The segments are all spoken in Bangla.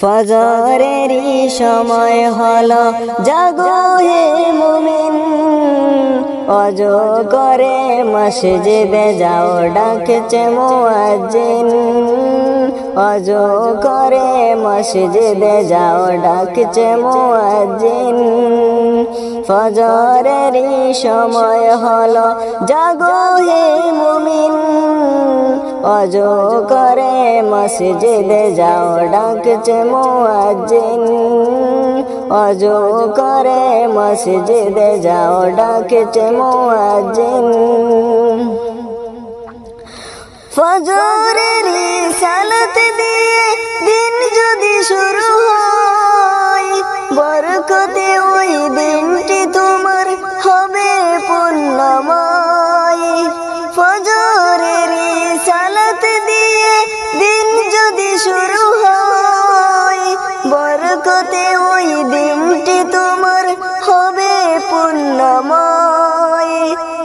ফজরেরই সময় হলো, জাগো হে মুমিন। অজো করে মসজিদে যাও, ডাকছে মুয়াজ্জিন। অজো করে মসজিদে যাও, ডাকছে মুয়াজ্জিন। ফজরেরই সময় হলো, জাগো হে মুমিন। অজো করে মসজিদে যাও, ডাকছে মোয়াজিন অজো করে মসজিদে যাও, ডাকছে মোয়াজিন ফজরের সালাত দিয়ে দিন যদি শুরু হয় শুরু হয়। বরকতে ওই দিনটি তোমার হবে পুণ্যময়।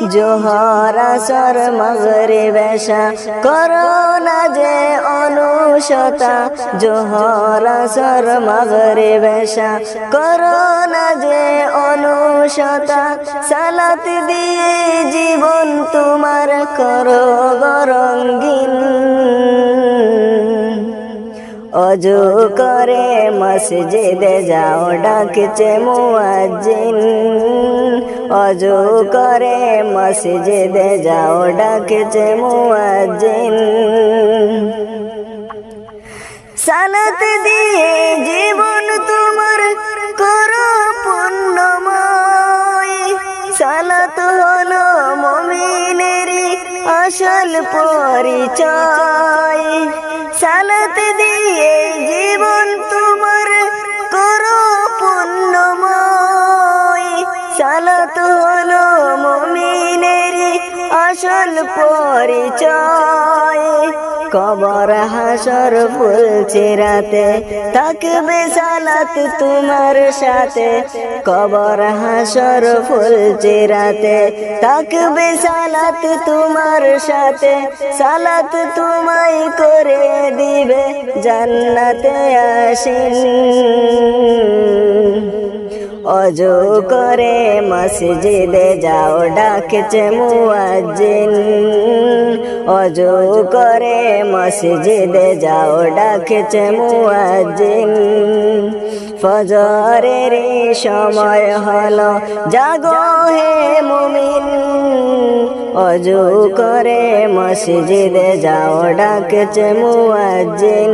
জোহর আসর মগরে, বেশা, করোনা যে অনুশতা জোহর আসর মগরে, বেশা, করোনা যে অনুশতা সালাত দিয়ে জীবন তোমার করো গরঙ্গিন। অজু করে মসজিদে যাও, ডাকছে মুয়াজ্জিন। অজু করে মসজিদে যাও, ডাকছে মুয়াজ্জিন। সালাত দিয়ে জীবন তোমার করো পুণ্যময়। সালাত হলো মমিনেরই আসল পরিচয়। সালাত দিয়ে সালাত হলো আসল পরিচয়। কবর হাসর ফুল চিরাতে থাকবে সালাত তোমার সাথে। কবর হাসর ফুল চিরাতে থাকবে সালাত তোমার সাথে। সালাত তোমায় করে দিবে জান্নাতে আসিন। অজু করে মসজিদে যাও, ডাকছে মুয়াজ্জিন। অজু করে মসজিদে যাও, ডাকছে মুয়াজ্জিন। ফজরের সময় হলো, জাগো হে মুমিন। অজু করে মসজিদে যাও, ডাকছে মুয়াজ্জিন।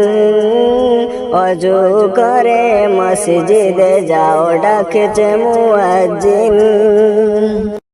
অজু করে মসজিদে যাও, ডাকছে মুয়াজ্জিন